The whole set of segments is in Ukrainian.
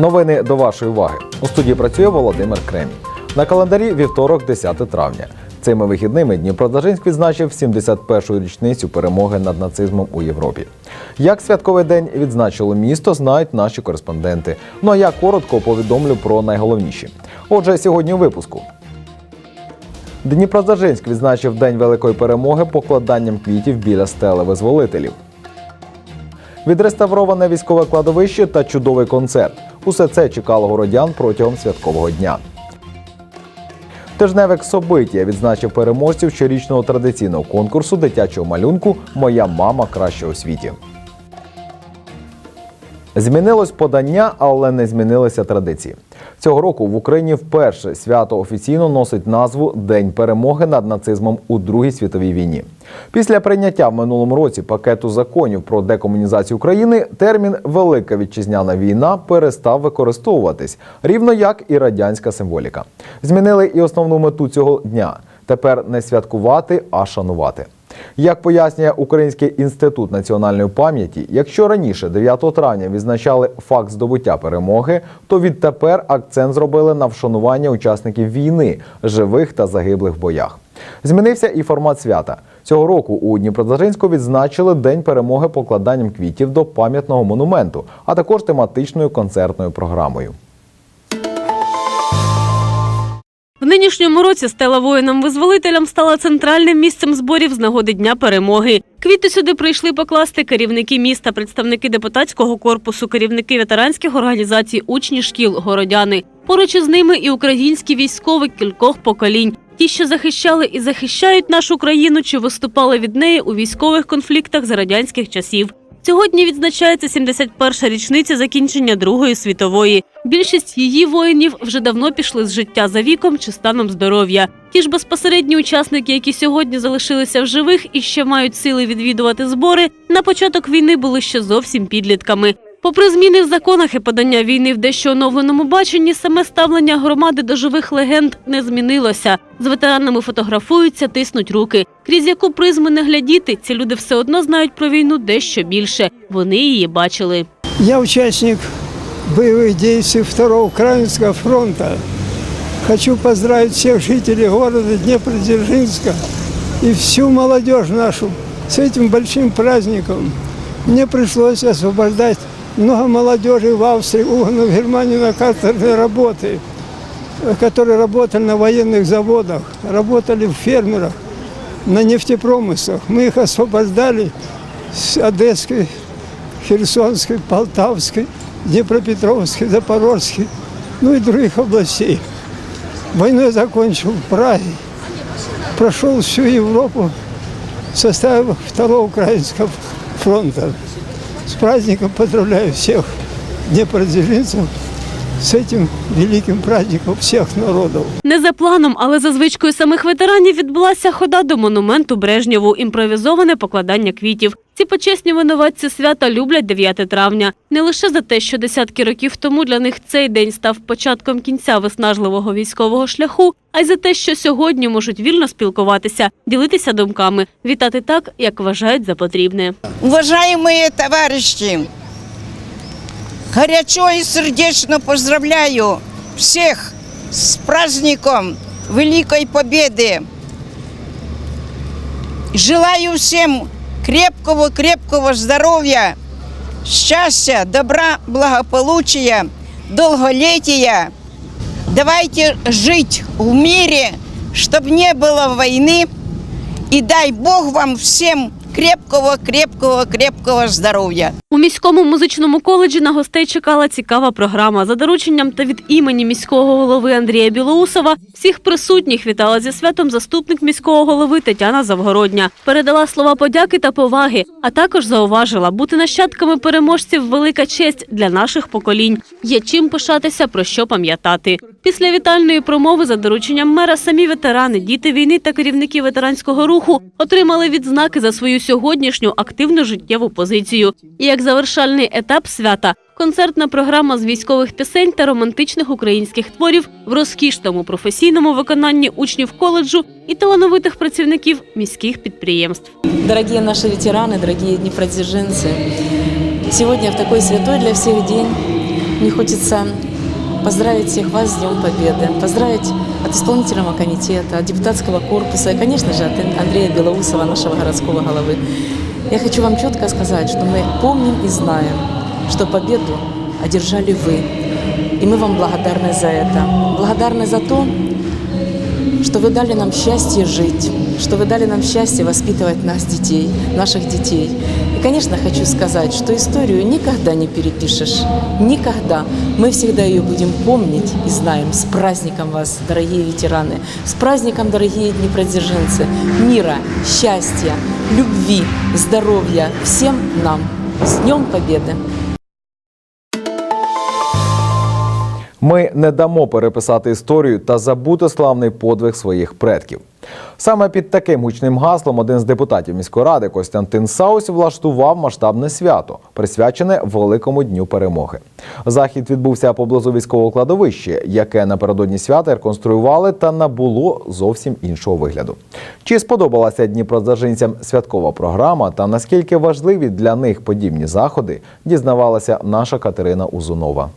Новини до вашої уваги. У студії працює Володимир Кремінь. На календарі вівторок, 10 травня. Цими вихідними Дніпродзержинськ відзначив 71-ю річницю перемоги над нацизмом у Європі. Як святковий день відзначило місто, знають наші кореспонденти. Ну а я коротко повідомлю про найголовніші. Отже, сьогодні у випуску. Дніпродзержинськ відзначив День великої перемоги покладанням квітів біля стели визволителів. Відреставроване військове кладовище та чудовий концерт. Усе це чекало городян протягом святкового дня. Тижневик Собиття відзначив переможців щорічного традиційного конкурсу дитячого малюнку Моя мама краща у світі. Змінилось подання, але не змінилися традиції. Цього року в Україні вперше свято офіційно носить назву День перемоги над нацизмом у Другій світовій війні. Після прийняття в минулому році пакету законів про декомунізацію України термін Велика вітчизняна війна перестав використовуватись, рівно як і радянська символіка. Змінили і основну мету цього дня. Тепер не святкувати, а шанувати. Як пояснює Український інститут національної пам'яті, якщо раніше 9 травня відзначали факт здобуття перемоги, то відтепер акцент зробили на вшанування учасників війни, живих та загиблих в боях. Змінився і формат свята. Цього року у Дніпродзержинську відзначили День перемоги покладанням квітів до пам'ятного монументу, а також тематичною концертною програмою. В нинішньому році стела воїнам-визволителям стала центральним місцем зборів з нагоди Дня перемоги. Квіти сюди прийшли покласти керівники міста, представники депутатського корпусу, керівники ветеранських організацій, учні шкіл, городяни. Поруч із ними і українські військові кількох поколінь. Ті, що захищали і захищають нашу країну, чи виступали від неї у військових конфліктах за радянських часів. Сьогодні відзначається 71-ша річниця закінчення Другої світової. Більшість її воїнів вже давно пішли з життя за віком чи станом здоров'я. Ті ж безпосередні учасники, які сьогодні залишилися в живих і ще мають сили відвідувати збори, на початок війни були ще зовсім підлітками. Попри зміни в законах і подання війни в дещо оновленому баченні, саме ставлення громади до живих легенд не змінилося. З ветеранами фотографуються, тиснуть руки. Крізь яку призму не глядіти, ці люди все одно знають про війну дещо більше. Вони її бачили. Я участник боевых действий Второго Украинского фронта. Хочу поздравить всех жителей города Днепродзержинска и всю молодежь нашу с этим большим праздником. Мне пришлось освобождать много молодежи в Австрии, угнанных в Германии на каторжные работы, которые работали на военных заводах, работали в фермерах, на нефтепромыслах. Мы их освобождали с Одесской, Херсонской, Полтавской, Днепропетровской, Запорожской, ну и других областей. Войну я закончил в Праге, прошел всю Европу в составе Второго Украинского фронта. С праздником поздравляю всех днепродзержинцев з цим великим праздником всіх народів. Не за планом, але за звичкою самих ветеранів відбулася хода до монументу Брежнєву, імпровізоване покладання квітів. Ці почесні винуватці свята люблять 9 травня не лише за те, що десятки років тому для них цей день став початком кінця виснажливого військового шляху, а й за те, що сьогодні можуть вільно спілкуватися, ділитися думками, вітати так, як вважають за потрібне. Уважаемые товарищи, горячо и сердечно поздравляю всех с праздником Великой Победы. Желаю всем крепкого-крепкого здоровья, счастья, добра, благополучия, долголетия. Давайте жить в мире, чтобы не было войны. И дай Бог вам всем крепкого, крепкого, крепкого здоров'я. У міському музичному коледжі на гостей чекала цікава програма. За дорученням та від імені міського голови Андрія Білоусова всіх присутніх вітала зі святом заступник міського голови Тетяна Завгородня. Передала слова подяки та поваги, а також зауважила, бути нащадками переможців велика честь для наших поколінь. Є чим пишатися, про що пам'ятати. Після вітальної промови за дорученням мера самі ветерани, діти війни та керівники ветеранського руху отримали відзнаки за свою сьогоднішню активну життєву позицію. І як завершальний етап свята концертна програма з військових пісень та романтичних українських творів в розкішному професійному виконанні учнів коледжу і талановитих працівників міських підприємств. Дорогие наши ветераны, дорогие днепродзержинцы, сегодня в такой святой для всех день мне хочется поздравить всех вас с Днем Победы, поздравить от исполнительного комитета, от депутатского корпуса и, конечно же, от Андрея Белоусова, нашего городского головы. Я хочу вам четко сказать, что мы помним и знаем, что победу одержали вы. И мы вам благодарны за это. Благодарны за то, что вы дали нам счастье жить, что вы дали нам счастье воспитывать нас, детей, наших детей. И, конечно, хочу сказать, что историю никогда не перепишешь. Никогда. Мы всегда ее будем помнить и знаем. С праздником вас, дорогие ветераны. С праздником, дорогие днепродзержинцы. Мира, счастья, любви, здоровья всем нам. С Днем Победы! Ми не дамо переписати історію та забути славний подвиг своїх предків. Саме під таким гучним гаслом один з депутатів міської ради Костянтин Саус влаштував масштабне свято, присвячене Великому дню перемоги. Захід відбувся поблизу військового кладовища, яке напередодні свята реконструювали та набуло зовсім іншого вигляду. Чи сподобалася дніпродзержинцям святкова програма та наскільки важливі для них подібні заходи, дізнавалася наша Катерина Узунова.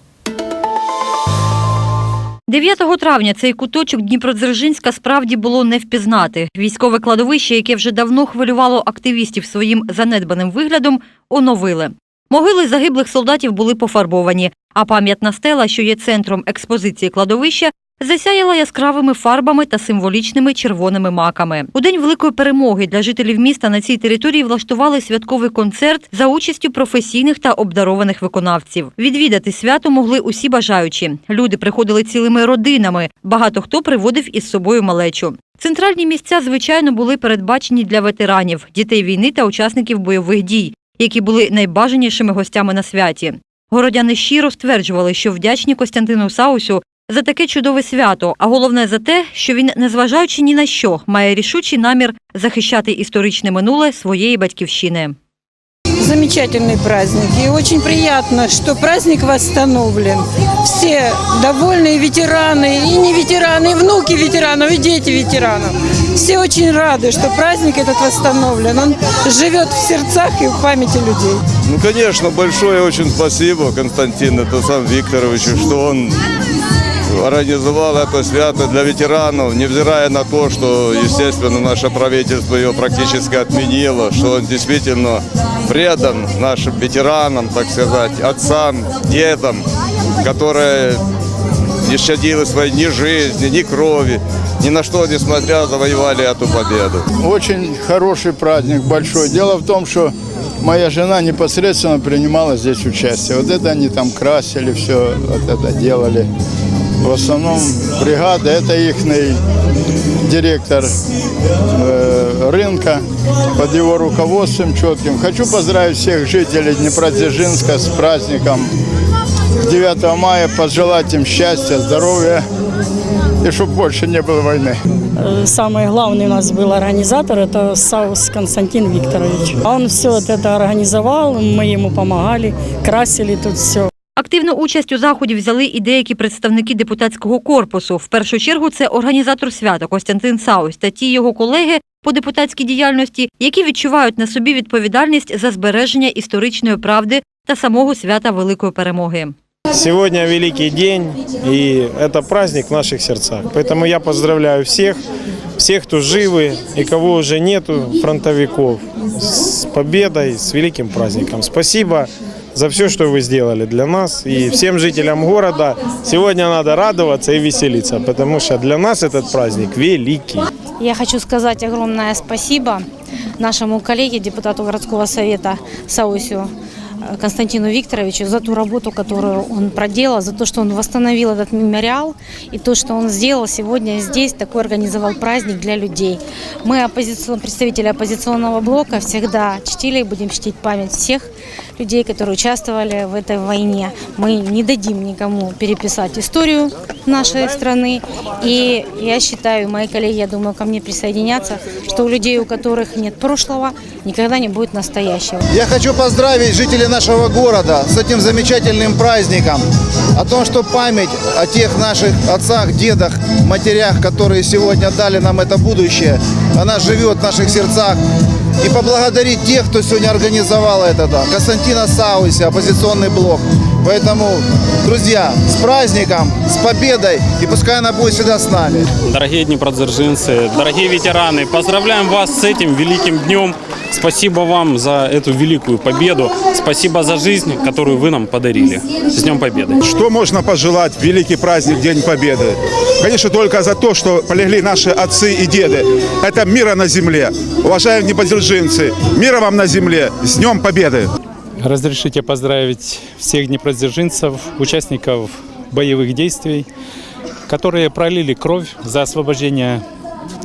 9 травня цей куточок Дніпродзержинська справді було не впізнати. Військове кладовище, яке вже давно хвилювало активістів своїм занедбаним виглядом, оновили. Могили загиблих солдатів були пофарбовані, а пам'ятна стела, що є центром експозиції кладовища, засяяла яскравими фарбами та символічними червоними маками. У день великої перемоги для жителів міста на цій території влаштували святковий концерт за участю професійних та обдарованих виконавців. Відвідати свято могли усі бажаючі. Люди приходили цілими родинами. Багато хто приводив із собою малечу. Центральні місця, звичайно, були передбачені для ветеранів, дітей війни та учасників бойових дій, які були найбажанішими гостями на святі. Городяни щиро стверджували, що вдячні Костянтину Саусю за таке чудове свято, а головне за те, що він, незважаючи ні на що, має рішучий намір захищати історичне минуле своєї батьківщини. Замечательный праздник. И очень приятно, что праздник восстановлен. Все довольны, и ветераны, и не ветераны, и внуки ветеранов, и дети ветеранов. Все очень рады, что праздник этот восстановлен. Он живет в сердцах и в памяти людей. Ну, конечно, большое очень спасибо Константину Тусам Викторовичу, что он организовал это свято для ветеранов, невзирая на то, что, естественно, наше правительство ее практически отменило, что он действительно предан нашим ветеранам, так сказать, отцам, дедам, которые не щадили своей ни жизни, ни крови, ни на что несмотря завоевали эту победу. Очень хороший праздник, большой. Дело в том, что моя жена непосредственно принимала здесь участие. Вот это они там красили, все вот это делали. В основном бригада, это их директор э, рынка под его руководством четким. Хочу поздравить всех жителей Днепродзержинска с праздником 9 мая, пожелать им счастья, здоровья и чтобы больше не было войны. Э, Самый главный у нас был организатор, это Саус Константин Викторович. Он все это организовал, мы ему помогали, красили тут все. Активну участь у заході взяли і деякі представники депутатського корпусу. В першу чергу це організатор свята Костянтин Саус та ті його колеги по депутатській діяльності, які відчувають на собі відповідальність за збереження історичної правди та самого свята Великої перемоги. Сегодня великий день, и это праздник в наших сердцах. Поэтому я поздравляю всех, всех, кто живы и кого уже нету, фронтовиков, с победой, с великим праздником. Спасибо за все, что вы сделали для нас и всем жителям города. Сегодня надо радоваться и веселиться, потому что для нас этот праздник великий. Я хочу сказать огромное спасибо нашему коллеге, депутату городского совета Саусю э, Константину Викторовичу за ту работу, которую он проделал, за то, что он восстановил этот мемориал и то, что он сделал сегодня здесь, такой организовал праздник для людей. Мы, оппозицион- представители оппозиционного блока, всегда чтили и будем чтить память всех людей, которые участвовали в этой войне. Мы не дадим никому переписать историю нашей страны. И я считаю, мои коллеги, я думаю, ко мне присоединятся, что у людей, у которых нет прошлого, никогда не будет настоящего. Я хочу поздравить жителей нашего города с этим замечательным праздником. О том, что память о тех наших отцах, дедах, матерях, которые сегодня дали нам это будущее, она живет в наших сердцах. И поблагодарить тех, кто сегодня организовал это. да. Константина Сауся, оппозиционный блок. Поэтому, друзья, с праздником, с победой, и пускай она будет всегда с нами. Дорогие днепродзержинцы, дорогие ветераны, поздравляем вас с этим великим днем. Спасибо вам за эту великую победу. Спасибо за жизнь, которую вы нам подарили. С Днем Победы! Что можно пожелать в великий праздник День Победы? Конечно, только за то, что полегли наши отцы и деды. Это мира на земле. Уважаемые неподержинцы, мира вам на земле. С Днем Победы! Разрешите поздравить всех днепродзержинцев, участников боевых действий, которые пролили кровь за освобождение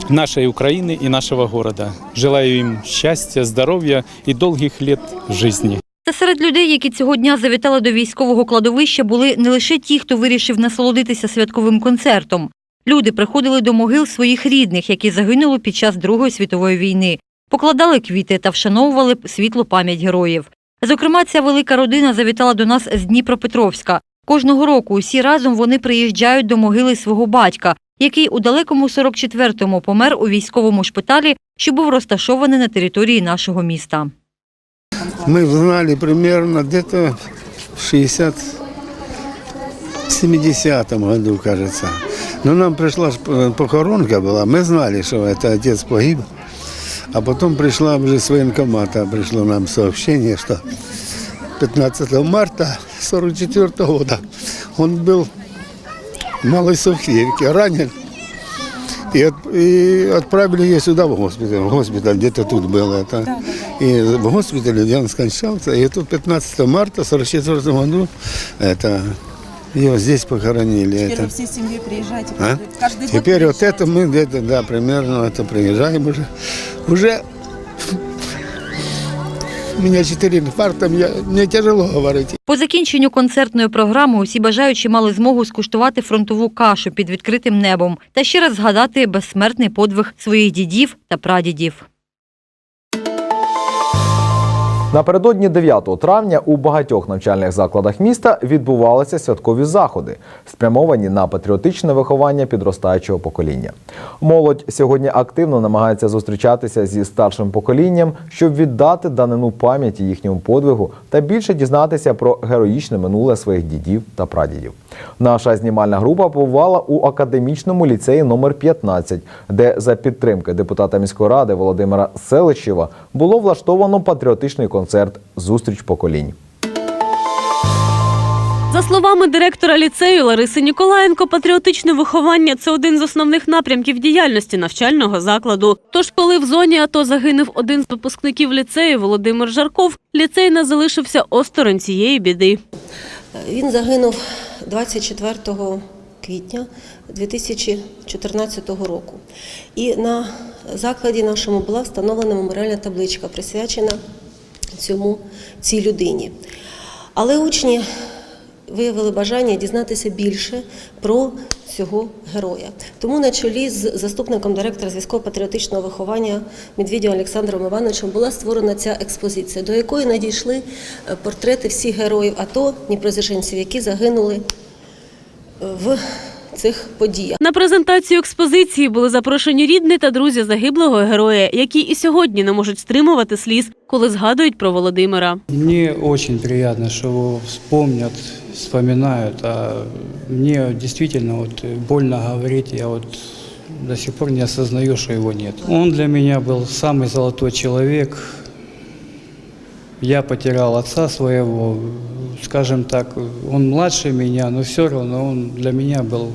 нашей Украины и нашего города. Желаю им счастья, здоровья и долгих лет жизни. Та серед людей, які цього дня завітали до військового кладовища, були не лише ті, хто вирішив насолодитися святковим концертом. Люди приходили до могил своїх рідних, які загинули під час Другої світової війни, покладали квіти та вшановували світлу пам'ять героїв. Зокрема, ця велика родина завітала до нас з Дніпропетровська. Кожного року усі разом вони приїжджають до могили свого батька, який у далекому 44-му помер у військовому шпиталі, що був розташований на території нашого міста. Мы знали примерно где-то в 60 70 году, кажется. Но нам пришла ж, э, похоронка была, мы знали, что это отец погиб. А потом пришла уже с военкомата, пришло нам сообщение, что 15 марта 44 года он был в Малой Софьевке, ранен. И, от- и отправили ее сюда, в госпиталь. В госпиталь где-то тут был это. И в госпитале, где он скончался. И тут 15 марта 44 году это, ее здесь похоронили. это. всей семьей приезжаете. А? Теперь вот это мы где-то, да, примерно это приезжаем уже. Уже у меня чотири инфаркта, мне, мне тяжело говорити. По закінченню концертної програми усі бажаючі мали змогу скуштувати фронтову кашу під відкритим небом та ще раз згадати безсмертний подвиг своїх дідів та прадідів. Напередодні 9 травня у багатьох навчальних закладах міста відбувалися святкові заходи, спрямовані на патріотичне виховання підростаючого покоління. Молодь сьогодні активно намагається зустрічатися зі старшим поколінням, щоб віддати данину пам'яті їхньому подвигу та більше дізнатися про героїчне минуле своїх дідів та прадідів. Наша знімальна група побувала у академічному ліцеї номер 15, де за підтримки депутата міської ради Володимира Селищева було влаштовано патріотичний концерт Зустріч поколінь. За словами директора ліцею Лариси Ніколаєнко, патріотичне виховання це один з основних напрямків діяльності навчального закладу. Тож, коли в зоні АТО загинув один з випускників ліцею Володимир Жарков, ліцей не залишився осторонь цієї біди. Він загинув 24 квітня 2014 року. І на закладі нашому була встановлена меморіальна табличка, присвячена цьому цій людині. Але учні виявили бажання дізнатися більше про цього героя. Тому на чолі з заступником директора з військово-патріотичного виховання Медведєвим Олександром Івановичем була створена ця експозиція, до якої надійшли е, портрети всіх героїв АТО, дніпродзержинців, які загинули е, в цих подіях. На презентацію експозиції були запрошені рідні та друзі загиблого героя, які і сьогодні не можуть стримувати сліз, коли згадують про Володимира. Мне очень приятно, что его вспомнят, вспоминают. А мне действительно вот больно говорить, я вот до сих пор не осознаю, что его нет. Он для меня был самый золотой человек. Я потерял отца своего, скажем так, он младше меня, но все равно он для меня был,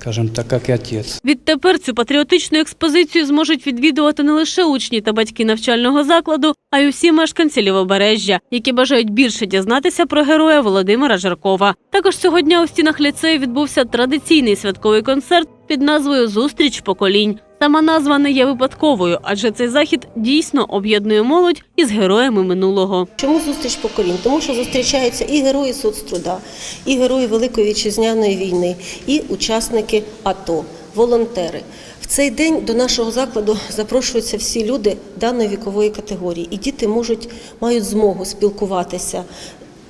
скажем так, як и отец. Відтепер цю патріотичну експозицію зможуть відвідувати не лише учні та батьки навчального закладу, а й усі мешканці Лівобережжя, які бажають більше дізнатися про героя Володимира Жаркова. Також цього дня у стінах ліцею відбувся традиційний святковий концерт під назвою Зустріч поколінь. Сама назва не є випадковою, адже цей захід дійсно об'єднує молодь із героями минулого. Чому зустріч поколінь? Тому що зустрічаються і герої соцтруда, і герої Великої вітчизняної війни, і учасники АТО, волонтери. В цей день до нашого закладу запрошуються всі люди даної вікової категорії, і діти можуть мають змогу спілкуватися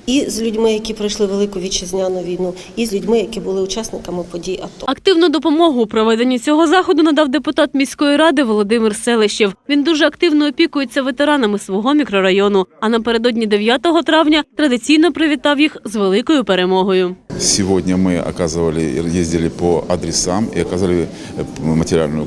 і з людьми, які пройшли велику вітчизняну війну, і з людьми, які були учасниками подій АТО. Активну допомогу у проведенні цього заходу надав депутат міської ради Володимир Селищев. Він дуже активно опікується ветеранами свого мікрорайону. А напередодні 9 травня традиційно привітав їх з великою перемогою. Сегодня мы оказывали, ездили по адресам и оказали э, материальную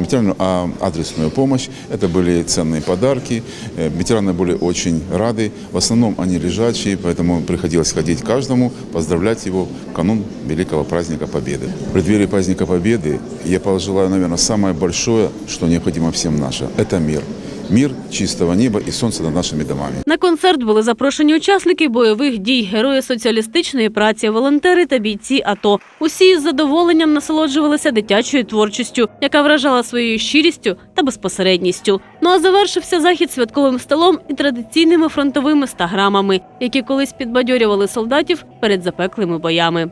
Материальную, а адресную помощь. Это были ценные подарки. Э, Ветераны были очень рады. В основном они лежачие, поэтому приходилось ходить каждому, поздравлять его в канун великого праздника Победы. В преддверии праздника Победы я пожелаю, наверное, самое большое, что необходимо всем наше – это мир. Мир, чистого неба и солнца над нашими домами. На концерт були запрошені учасники бойових дій, герої соціалістичної праці, волонтери та бійці АТО. Усі із задоволенням насолоджувалися дитячою творчістю, яка вражала своєю щирістю та безпосередністю. Ну а завершився захід святковим столом і традиційними фронтовими стаграмами, які колись підбадьорювали солдатів перед запеклими боями.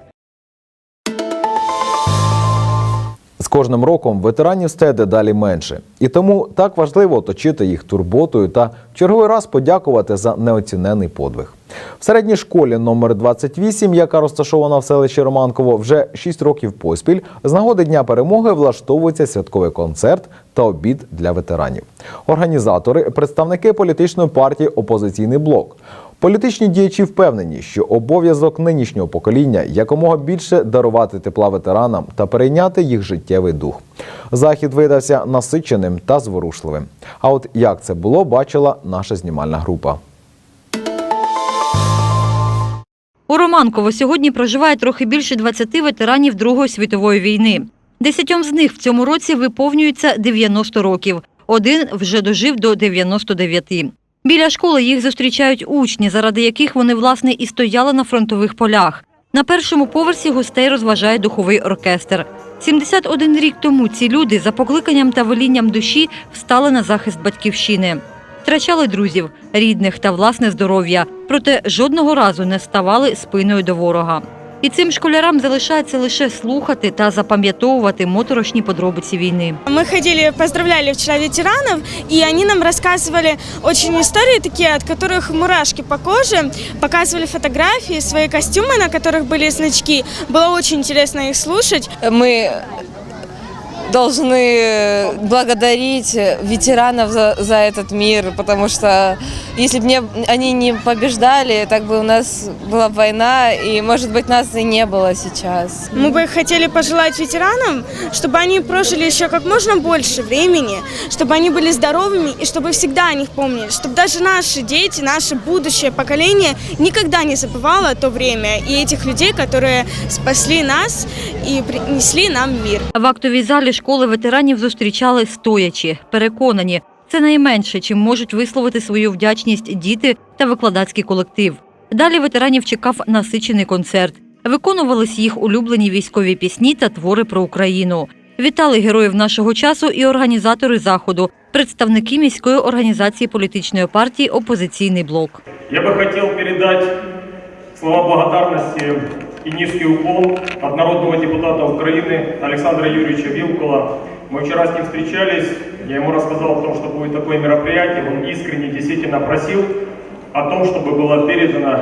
З кожним роком ветеранів стає дедалі менше, і тому так важливо оточити їх турботою та в черговий раз подякувати за неоцінений подвиг. В середній школі номер 28, яка розташована в селищі Романково, вже 6 років поспіль. З нагоди Дня перемоги влаштовується святковий концерт та обід для ветеранів. Організатори представники політичної партії Опозиційний блок. Політичні діячі впевнені, що обов'язок нинішнього покоління якомога більше дарувати тепла ветеранам та перейняти їх життєвий дух. Захід видався насиченим та зворушливим. А от як це було, бачила наша знімальна група. У Романково сьогодні проживає трохи більше 20 ветеранів Другої світової війни. Десятьом з них в цьому році виповнюється 90 років. Один вже дожив до 99. Біля школи їх зустрічають учні, заради яких вони власне і стояли на фронтових полях. На першому поверсі гостей розважає духовий оркестр. 71 рік тому ці люди за покликанням та велінням душі встали на захист батьківщини. Втрачали друзів, рідних та власне здоров'я, проте жодного разу не ставали спиною до ворога. І цим школярам залишається лише слухати та запам'ятовувати моторошні подробиці війни. Мы ходили, поздравляли вчера ветеранов, и они нам рассказывали очень истории такие, от которых мурашки по коже, показывали фотографии, свои костюмы, на которых были значки. Было очень интересно их слушать. Мы должны благодарить ветеранов за, за этот мир, потому что если бы они не побеждали, так бы у нас была война, и, может быть, нас и не было сейчас. Мы бы хотели пожелать ветеранам, чтобы они прожили еще как можно больше времени, чтобы они были здоровыми и чтобы всегда о них помнили, чтобы даже наши дети, наше будущее поколение никогда не забывало то время и этих людей, которые спасли нас и принесли нам мир. В актовій залі школи ветеранів зустрічали стоячи, переконані, це найменше, чим можуть висловити свою вдячність діти та викладацький колектив. Далі ветеранів чекав насичений концерт. Виконувались їх улюблені військові пісні та твори про Україну. Вітали героїв нашого часу і організатори заходу, представники міської організації політичної партії Опозиційний блок. Я бы хотел передать слова благодарности и низкий уклон от народного депутата Украины Александра Юрьевича Вилкула. Мы вчера с ним встречались, я ему рассказал о том, что будет такое мероприятие, он искренне действительно просил о том, чтобы было передано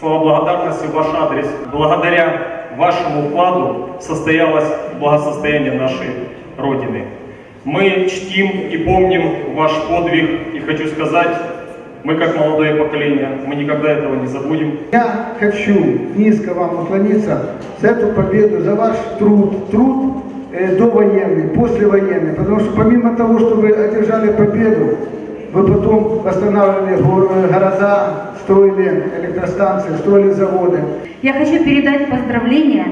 слова благодарности в ваш адрес. Благодаря вашему вкладу состоялось благосостояние нашей Родины. Мы чтим и помним ваш подвиг, и хочу сказать, мы как молодое поколение, мы никогда этого не забудем. Я хочу низко вам уклониться за эту победу, за ваш труд, труд э, довоенный, послевоенный, потому что помимо того, что вы одержали победу, вы потом восстанавливали го- э, города, строили электростанции, строили заводы. Я хочу передать поздравления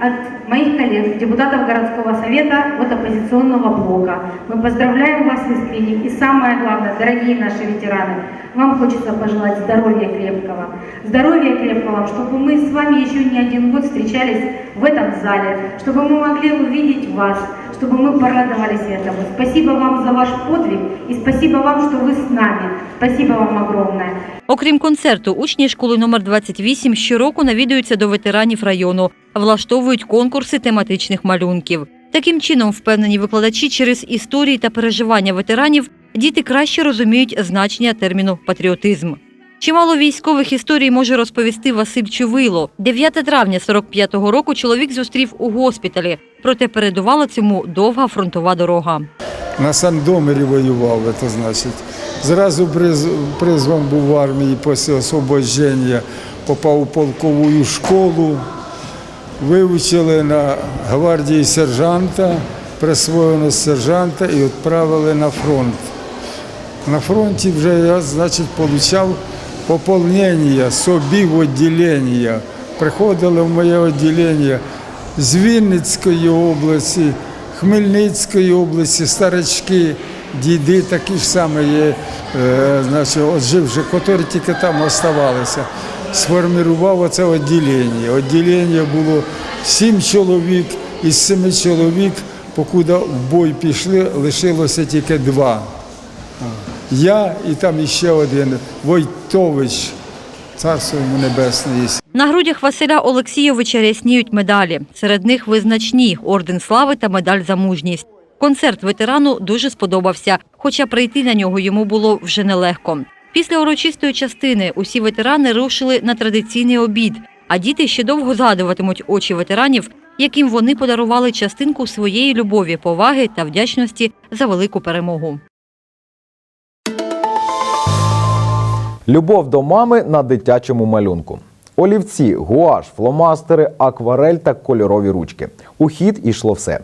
от моих коллег, депутатов городского совета от оппозиционного блока. Мы поздравляем вас искренне и самое главное, дорогие наши ветераны, вам хочется пожелать здоровья крепкого. Здоровья крепкого, чтобы мы с вами еще не один год встречались в этом зале, чтобы мы могли увидеть вас, чтобы мы порадовались этому. Спасибо вам за ваш подвиг и спасибо вам, что вы с нами. Спасибо вам огромное. Окрім концерту, учні школи номер 28 щороку навідуються до ветеранів району, влаштовують конкурси тематичних малюнків. Таким чином, впевнені викладачі через історії та переживання ветеранів, діти краще розуміють значення терміну патріотизм. Чимало військових історій може розповісти Василь Чувило. 9 травня 45-го року чоловік зустрів у госпіталі, проте передувала цьому довга фронтова дорога. На Сандомирі воював, це значить. Зразу приз, призван був в армії після освобождення, попав у полкову школу, вивчили на гвардії сержанта, присвоєно сержанта і відправили на фронт. На фронті вже я, значить, отримав поповнення собі в відділення. Приходили в моє відділення з Вінницької області, Хмельницької області, старички, діди такі ж самі є, е, значить, отживши, які тільки там оставалися. Сформував оце відділення. Відділення було сім чоловік, із семи чоловік, покуди в бой пішли, лишилося тільки два. Я і там іще один Войтович, царство йому небесне. На грудях Василя Олексійовича рясніють медалі. Серед них визначні орден слави та медаль за мужність. Концерт ветерану дуже сподобався, хоча прийти на нього йому було вже нелегко. Після урочистої частини усі ветерани рушили на традиційний обід, а діти ще довго згадуватимуть очі ветеранів, яким вони подарували частинку своєї любові, поваги та вдячності за велику перемогу. Любов до мами на дитячому малюнку. Олівці, гуаш, фломастери, акварель та кольорові ручки. У хід ішло все.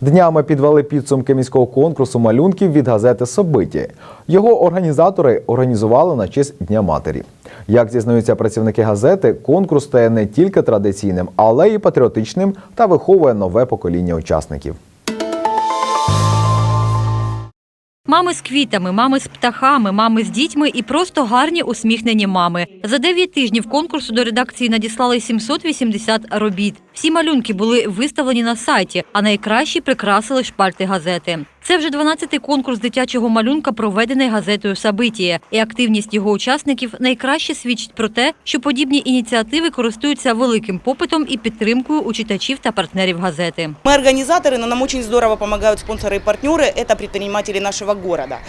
Днями підвели підсумки міського конкурсу малюнків від газети Собиті. Його організатори організували на честь Дня матері. Як зізнаються працівники газети, конкурс стає не тільки традиційним, але й патріотичним та виховує нове покоління учасників. Мами з квітами, мами з птахами, мами з дітьми і просто гарні усміхнені мами. За 9 тижнів конкурсу до редакції надіслали 780 робіт. Всі малюнки були виставлені на сайті, а найкращі прикрасили шпальти газети. Це вже 12-й конкурс дитячого малюнка, проведений газетою Сабитія, і активність його учасників найкраще свідчить про те, що подібні ініціативи користуються великим попитом і підтримкою у читачів та партнерів газети. Мы организаторы, но нам очень здорово помогают спонсоры и партнеры, это предприниматели нашего города.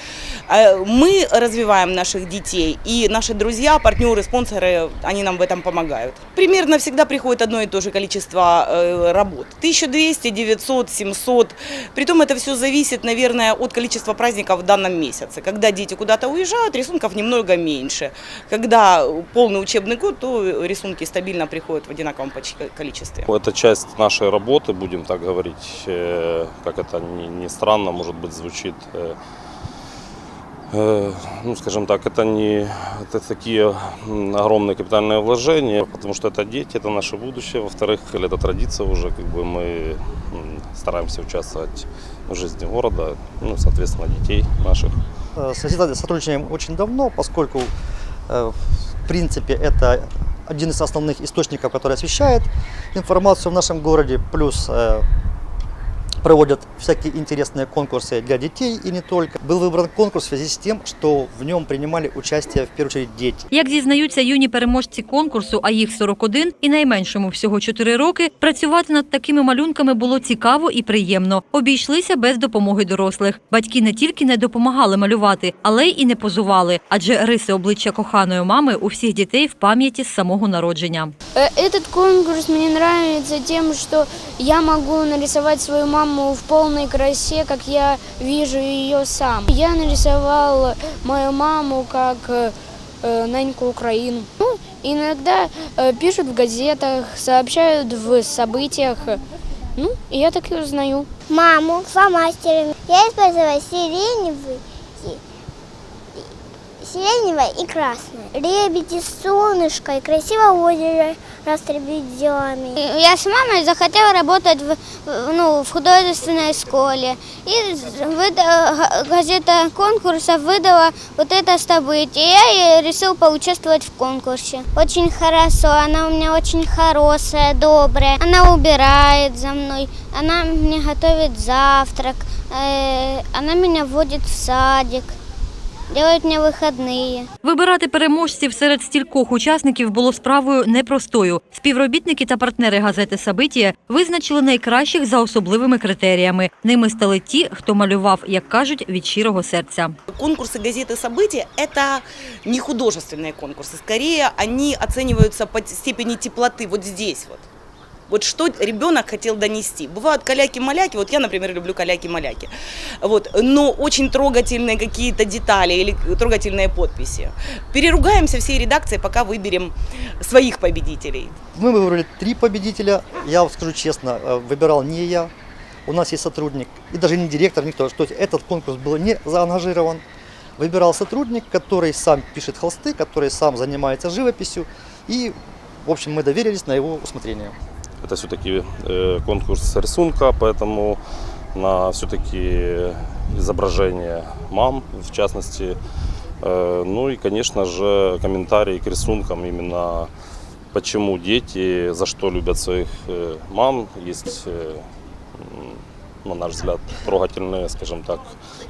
Э, Мы развиваем наших детей, и наши друзья, партнеры, спонсоры, они нам в этом помогают. Примерно всегда приходит одно и то же количество э, работ. 1200, 900, 700. Притом это все зависит, наверное, от количества праздников в данном месяце. Когда дети куда-то уезжают, рисунков немного меньше. Когда полный учебный год, то рисунки стабильно приходят в одинаковом почти количестве. Это часть нашей работы, будем так говорить, э, как это ни, ни странно, может быть, звучит. э, э, Ну, скажем так, это не это такие м, огромные капитальные вложения, потому что это дети, это наше будущее. Во-вторых, это традиция уже, как бы мы м, стараемся участвовать в жизни города, ну, соответственно, детей наших. Э, С сотрудничаем очень давно, поскольку, э, в принципе, это один из основных источников, который освещает информацию в нашем городе, плюс э, проводят всякие интересные конкурсы для детей и не только. Был выбран конкурс в связи с тем, что в нем принимали участие в первую очередь дети. Як зізнаються юні переможці конкурсу, а їх 41 і найменшому всього 4 роки, працювати над такими малюнками було цікаво і приємно. Обійшлися без допомоги дорослих. Батьки не тільки не допомагали малювати, але й і не позували, адже риси обличчя коханої мами у всіх дітей в пам'яті з самого народження. Э, Этот конкурс мне нравится тем, что я могу нарисовать свою маму в полной красе, как я вижу ее сам. Я нарисовал мою маму как э, э, Наньку Украину. Ну, иногда э, пишут в газетах, сообщают в событиях. Ну, и я так и узнаю. Маму фломастерами. Я использовала сиреневый, сиреневое и красное. Лебеди, солнышко и красивое озеро с лебедями. Я с мамой захотела работать в, ну, в художественной школе. И выда- га- газета конкурсов выдала вот это событие. Я решил поучаствовать в конкурсе. Очень хорошо, она у меня очень хорошая, добрая. Она убирает за мной, она мне готовит завтрак, э, она меня водит в садик. делают мне выходные. Вибирати переможців серед стількох учасників було справою непростою. Співробітники та партнери газети Сабитія визначили найкращих за особливими критеріями. Ними стали ті, хто малював, як кажуть, від щирого серця. Конкурсы газеты «События» – это не художественные конкурсы. Скорее, они оцениваются по степени теплоты вот здесь вот. Вот что ребенок хотел донести. Бывают каляки-маляки, вот я, например, люблю каляки-маляки, вот, но очень трогательные какие-то детали или трогательные подписи. Переругаемся всей редакцией, пока выберем своих победителей. Мы выбрали три победителя. Я вам скажу честно, э, выбирал не я. У нас есть сотрудник, и даже не директор, никто. То есть этот конкурс был не заангажирован. Выбирал сотрудник, который сам пишет холсты, который сам занимается живописью. И, в общем, мы доверились на его усмотрение. Это все-таки э, конкурс рисунка, поэтому на все-таки изображение мам, в частности. Э, ну и, конечно же, комментарии к рисункам именно почему дети, за что любят своих э, мам. Есть, э, м, на наш взгляд, трогательные, скажем так,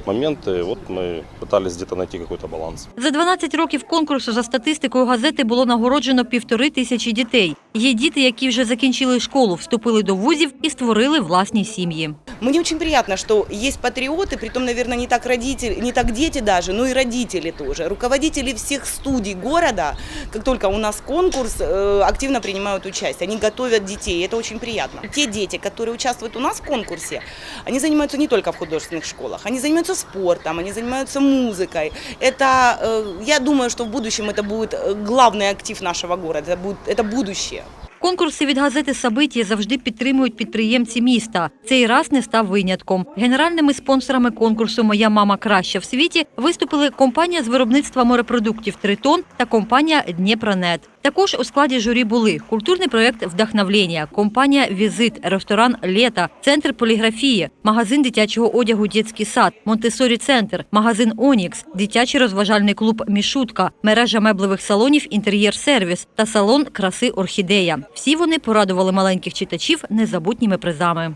моменты. Вот мы пытались где-то найти какой-то баланс. За 12 років конкурсу за статистикою газети було нагороджено півтори тисячі дітей. Є діти, які вже закінчили школу, вступили до вузів і створили власні сім'ї. Мне очень приятно, что есть патриоты, притом, наверное, не так родители, не так дети даже, но и родители тоже. Руководители всех студий города, как только у нас конкурс, э, активно принимают участие. Они готовят детей, и это очень приятно. Те дети, которые участвуют у нас в конкурсе, они занимаются не только в художественных школах, они занимаются спортом, они занимаются музыкой. Это, э, я думаю, что в будущем это будет э, главный актив нашего города, это, будет, это будущее. Конкурси від газети Сабиті завжди підтримують підприємці міста. Цей раз не став винятком. Генеральними спонсорами конкурсу Моя мама краща в світі виступили компанія з виробництва морепродуктів Тритон та компанія Дніпронет. Також у складі журі були культурний проєкт Вдохновлення, компанія Візит, ресторан Лєта, центр поліграфії, магазин дитячого одягу Дєтський сад, Монтесорі центр, магазин Онікс, дитячий розважальний клуб Мішутка, мережа меблевих салонів Інтер'єр Сервіс та салон краси Орхідея. Всі вони порадували маленьких читачів незабутніми призами.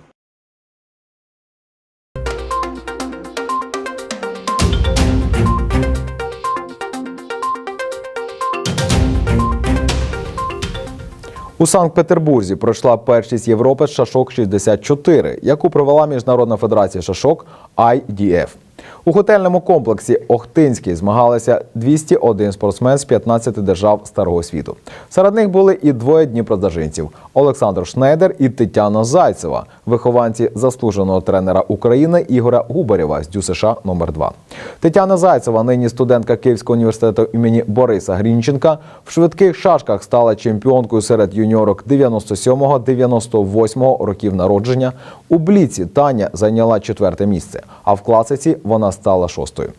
У Санкт-Петербурзі пройшла першість Європи з шашок 64, яку провела Міжнародна федерація шашок IDF. У готельному комплексі Охтинський змагалися 201 спортсмен з 15 держав старого світу. Серед них були і двоє дніпродзержинців – Олександр Шнейдер і Тетяна Зайцева, вихованці заслуженого тренера України Ігоря Губарєва з ДЮСШ номер 2 Тетяна Зайцева, нині студентка Київського університету імені Бориса Грінченка, в швидких шашках стала чемпіонкою серед юніорок 97-98 років народження. У бліці Таня зайняла четверте місце, а в класиці вона стала шостою.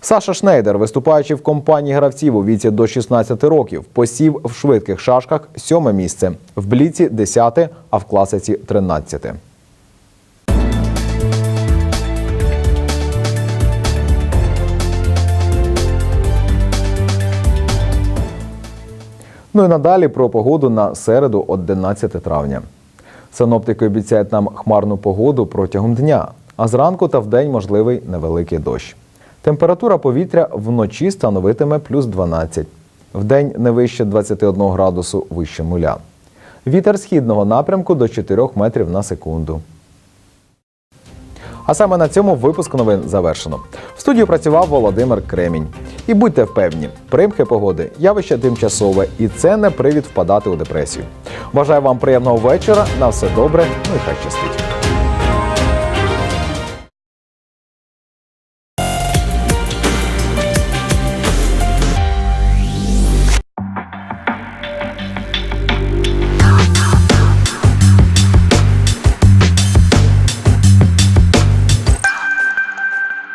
Саша Шнейдер, виступаючи в компанії гравців у віці до 16 років, посів в швидких шашках сьоме місце, в бліці 10, а в класиці 13. Ну і надалі про погоду на середу, 11 травня. Синоптики обіцяють нам хмарну погоду протягом дня, а зранку та вдень можливий невеликий дощ. Температура повітря вночі становитиме плюс 12, вдень не вище 21 градусу вище нуля. Вітер східного напрямку до 4 метрів на секунду. А саме на цьому випуск новин завершено. В студії працював Володимир Кремінь. І будьте впевнені, примхи погоди явище тимчасове, і це не привід впадати у депресію. Бажаю вам приємного вечора. На все добре. Ну і хай щастить.